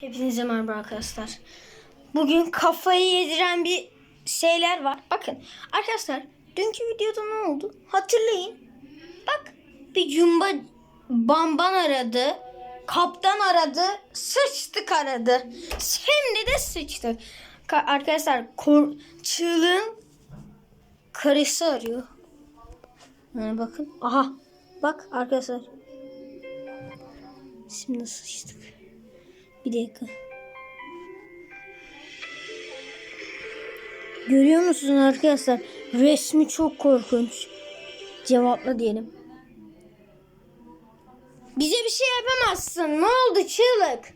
Hepinize merhaba arkadaşlar. Bugün kafayı yediren bir şeyler var. Bakın arkadaşlar dünkü videoda ne oldu? Hatırlayın. Bak bir cumba bamban aradı. Kaptan aradı. Sıçtık aradı. Şimdi de sıçtık. Ka- arkadaşlar kor çığlığın karısı arıyor. Yani bakın. Aha. Bak arkadaşlar. Şimdi sıçtık. Bir dakika. Görüyor musunuz arkadaşlar? Resmi çok korkunç. Cevapla diyelim. Bize bir şey yapamazsın. Ne oldu çığlık?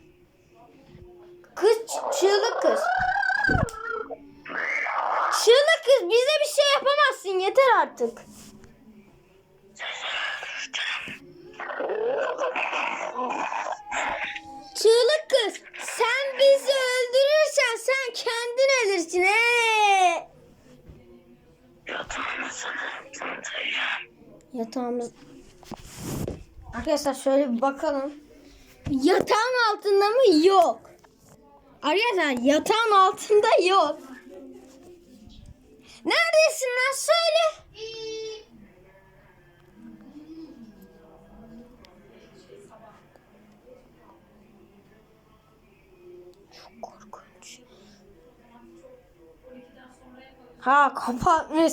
Kız çığlık kız. Çığlık kız bize bir şey yapamazsın. Yeter artık. Çığlık kız sen bizi öldürürsen sen kendin ölürsün. He. Yatağımız... Arkadaşlar şöyle bir bakalım. Yatağın altında mı? Yok. Arkadaşlar yatağın altında yok. Neredesin lan söyle. Çok korkunç. Ha kapatmış.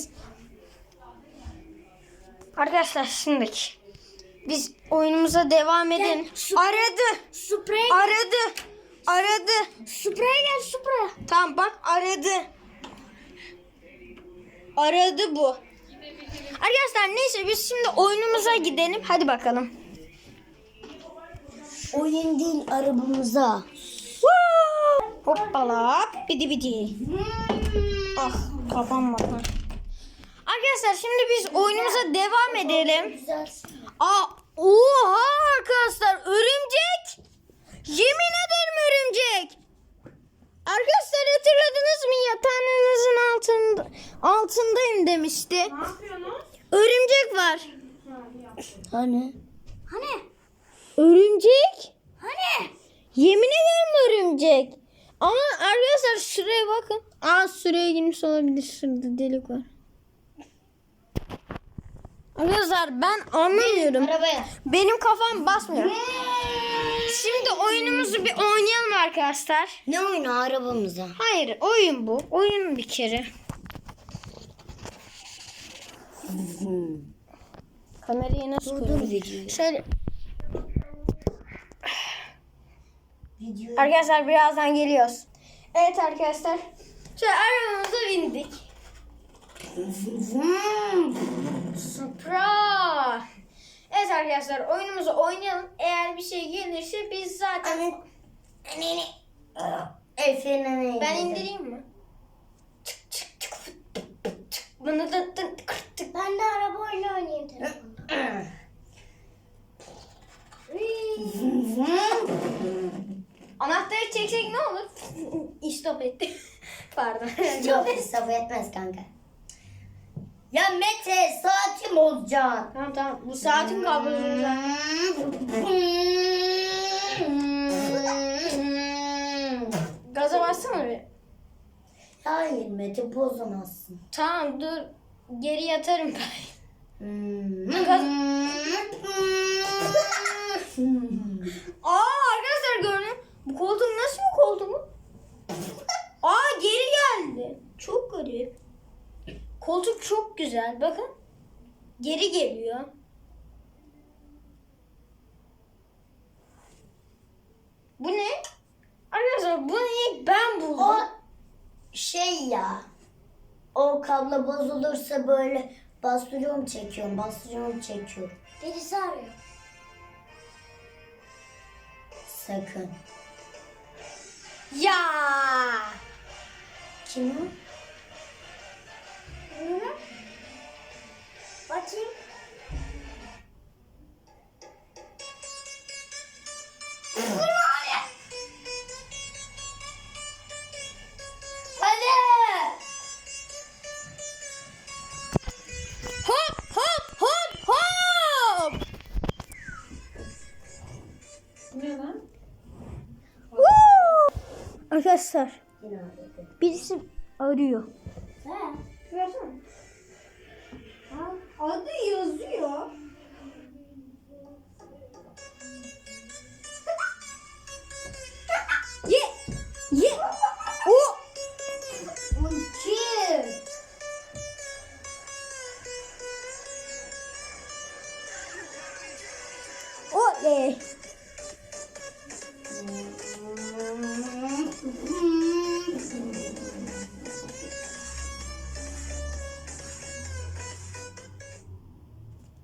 Arkadaşlar şimdi biz oyunumuza devam edelim. Aradı. Sprey. Aradı. Aradı. Sprey gel sprey. Tamam bak aradı. Aradı bu. Arkadaşlar neyse biz şimdi oyunumuza gidelim. Hadi bakalım. Oyun değil arabamıza. Hoppala. Bidi bidi. Ah kafam. Arkadaşlar şimdi biz oyunumuza devam edelim. Aa, oha arkadaşlar örümcek. Yemin ederim örümcek. Arkadaşlar hatırladınız mı yatağınızın altında altındayım demişti. Örümcek var. Hani? Hani? Örümcek? Hani? Yemin ederim örümcek. Ama arkadaşlar şuraya bakın. Aa süreye girmiş olabilir. Şurada delik var. Arkadaşlar ben anlamıyorum. Arabaya. Benim kafam basmıyor. Şimdi oyunumuzu bir oynayalım arkadaşlar. Ne oyunu arabamıza? Hayır oyun bu. Oyun bir kere. Kamerayı nasıl videoyu. Şöyle Video. arkadaşlar birazdan geliyoruz. Evet arkadaşlar. Şöyle arabamıza bindik. Supra. Evet arkadaşlar oyunumuzu oynayalım. Eğer bir şey gelirse biz zaten... Efendim. Ben indireyim mi? Çık çık çık. Bunu da tık tık tık. Ben de araba oyunu oynayayım telefonda. Anahtarı çeksek ne olur? İstop etti. Pardon. Çok hesap etmez kanka. Ya Mete saati bozacaksın. tamam tamam. Bu saatin kablosunu zaten. Gaza bassana bir. Hayır Mete bozamazsın. Tamam dur. Geri yatarım ben. Aa arkadaşlar gördün. Bu koltuk nasıl bir koltuk mu? Aa geri geldi. Çok garip. Koltuk çok güzel. Bakın. Geri geliyor. Bu ne? Arkadaşlar bunu ilk ben buldum. O şey ya. O kablo bozulursa böyle bastırıyorum çekiyorum, bastırıyorum çekiyorum. Birisi arıyor. Sakın. Ya. Kim o? Woo! Arkadaşlar birisi arıyor.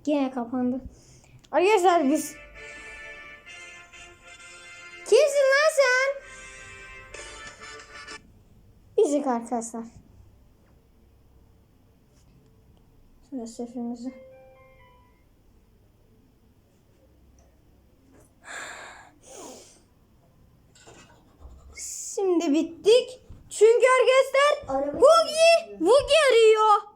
Gene kapandı. Arkadaşlar biz... Kimsin lan sen? Bizik arkadaşlar. Şöyle sesimizi. Şimdi bittik. Çünkü arkadaşlar Vugi, Vugi arıyor.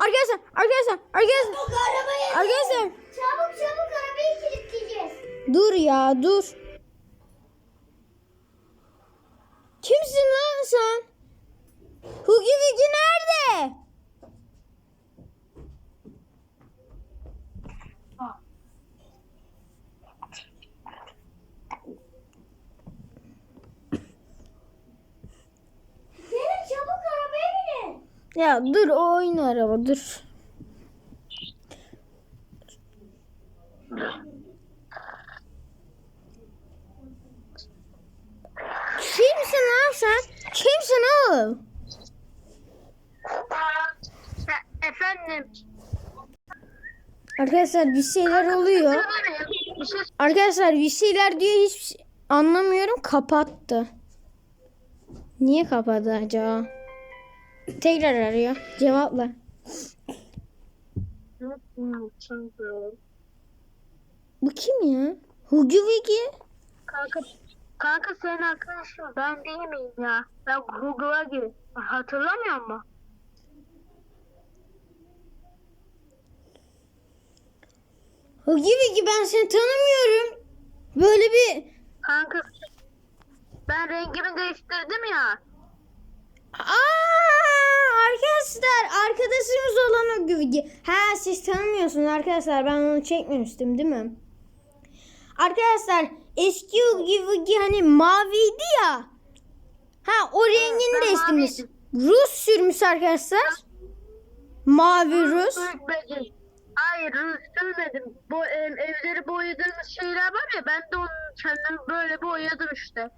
Arkadaşlar, arkadaşlar, arkadaşlar, Çabuk arabayı. arkadaşlar. Çabuk çabuk arabayı kilitleyeceğiz. Dur ya, dur. Kimsin lan sen? Hugi Vugi nerede? Gelin çabuk arabaya binin. Ya dur o oyun araba dur. Kimsin lan sen? Kimsin oğlum? Efendim. Arkadaşlar bir şeyler oluyor. Bir şey Arkadaşlar bir şeyler diyor hiç şey anlamıyorum kapattı. Niye kapattı acaba? Tekrar arıyor. Cevapla. Bu kim ya? Hugi Wigi. Kanka, kanka senin arkadaşın ben değil miyim ya? Ben Google'a gir. Hatırlamıyor musun? Hugi Wigi ben seni tanımıyorum. Böyle bir... Kanka ben rengimi değiştirdim ya. Aa, arkadaşlar arkadaşımız olan Hugi Wigi. Ha siz tanımıyorsunuz arkadaşlar ben onu çekmemiştim değil mi? Arkadaşlar eski Hugi Wigi hani maviydi ya. Ha o rengini ben değiştirmiş. Rus sürmüş arkadaşlar. Mavi Rus. Hayır rüz sürmedim. Bu evleri boyadığımız şeyler var ya ben de onu kendim böyle boyadım işte.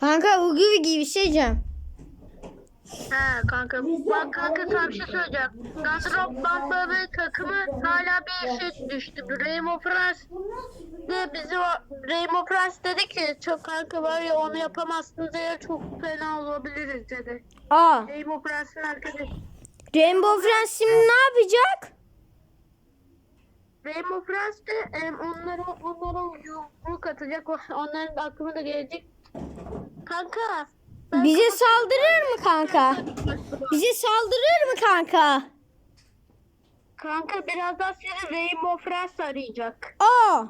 Kanka Hugi Wigi bir şey diyeceğim. He kanka bak kanka sana bir şey söyleyeceğim. Gandrop Bamba ve takımı hala bir şey düştü. Rainbow France de bizi o Rainbow France dedi ki çok kanka var ya onu yapamazsınız ya çok fena olabiliriz dedi. Aa, Rainbow France'ın arkadaşı. Rainbow Friends şimdi ne yapacak? Rainbow France de em, onlara onlara yumruk atacak. Onların da aklıma da gelecek. Kanka. Bize saldırır mı kanka? Bize saldırır mı kanka? Kanka birazdan sizi Rainbow France arayacak. Aa,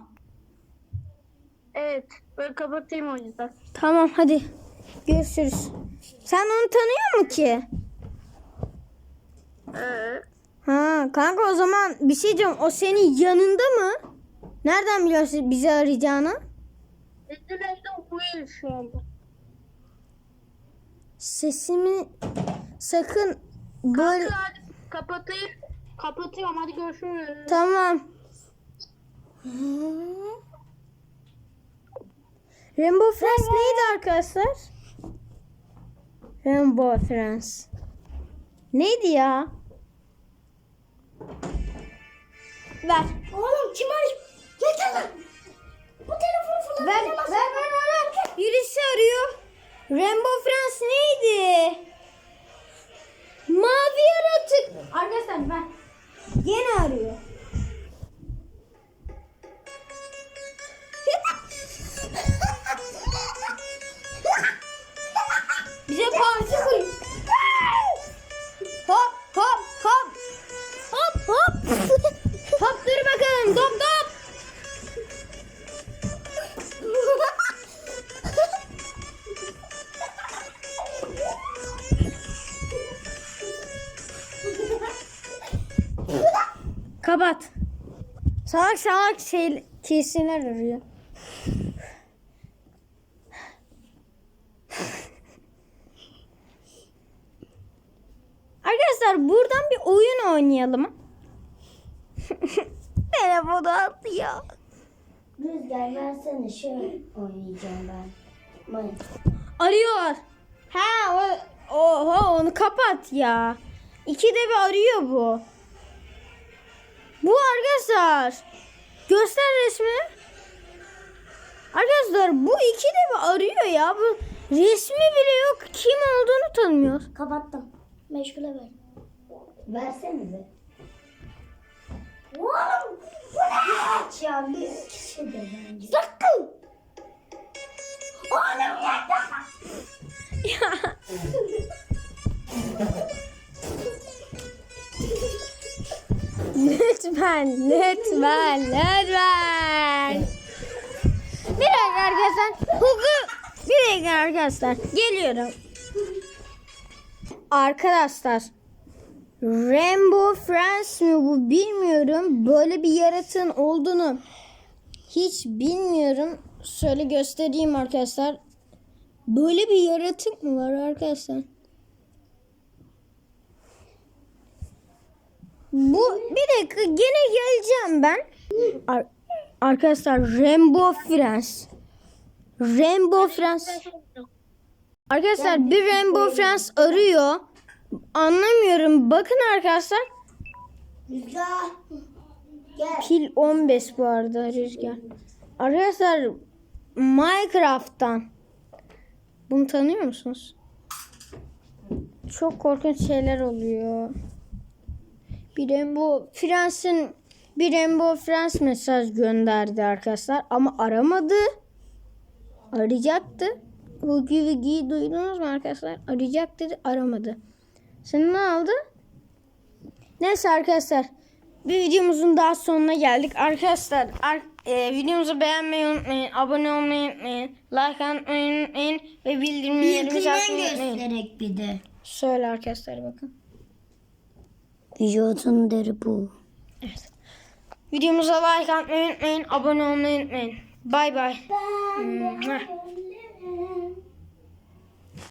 Evet. Ben kapatayım o yüzden. tamam hadi. Görüşürüz. Sen onu tanıyor mu ki? Ee, Ha kanka o zaman bir şey diyeceğim. O senin yanında mı? Nereden biliyorsun bizi arayacağını? bizim evde uyuyor şu anda. Sesimi sakın böyle... Kanka hadi kapatayım. Kapatıyorum hadi görüşürüz. Tamam. Rainbow Friends neydi arkadaşlar? Rainbow Friends. Neydi ya? Ver. Oğlum kim arıyor? Gel gel lan. Bu telefonu falan Ver, ver, ver, ver, ver. Birisi arıyor. Rainbow Friends neydi? Mavi yaratık. Arkadaşlar ben. Gene arıyor. Kapat. Salak salak şey kesinler arıyor. Arkadaşlar buradan bir oyun oynayalım. Telefonu attı ya. Rüzgar versene şey oynayacağım ben. Bak. Arıyorlar. Ha o, oha onu kapat ya. İkide bir arıyor bu. Bu arkadaşlar. Göster resmi. Arkadaşlar bu ikide bir arıyor ya. Bu resmi bile yok. Kim olduğunu tanımıyor. Kapattım. Meşgule ver. Versenize. Oğlum bu ne? Aç ya bir kişi de bence. Sakın. Oğlum yeter. Ya. lütfen, lütfen, lütfen. Bir dakika arkadaşlar. Hugu. Bir dakika arkadaşlar. Geliyorum. Arkadaşlar. Rainbow Friends mi bu bilmiyorum. Böyle bir yaratığın olduğunu hiç bilmiyorum. Şöyle göstereyim arkadaşlar. Böyle bir yaratık mı var arkadaşlar? Bu bir dakika gene geleceğim ben. Ar- arkadaşlar Rainbow Friends. Rainbow Friends. Arkadaşlar bir Rainbow Friends arıyor. Anlamıyorum. Bakın arkadaşlar. Pil 15 bu arada Rüzgar. Arkadaşlar Minecraft'tan. Bunu tanıyor musunuz? Çok korkunç şeyler oluyor. Bir Rainbow Friends'in bir Rainbow Friends mesaj gönderdi arkadaşlar ama aramadı. Arayacaktı. Hugi Vigi'yi duydunuz mu arkadaşlar? Arayacak dedi aramadı. Şimdi ne oldu? Neyse arkadaşlar. Bir videomuzun daha sonuna geldik. Arkadaşlar ar- e, videomuzu beğenmeyi unutmayın. Abone olmayı unutmayın. Like atmayı unutmayın. Ve bildirimlerimizi açmayı unutmayın. göstererek bir de. Söyle arkadaşlar bakın. Vücudun deri bu. Videomuza like atmayı unutmayın. Abone olmayı unutmayın. Bay bay.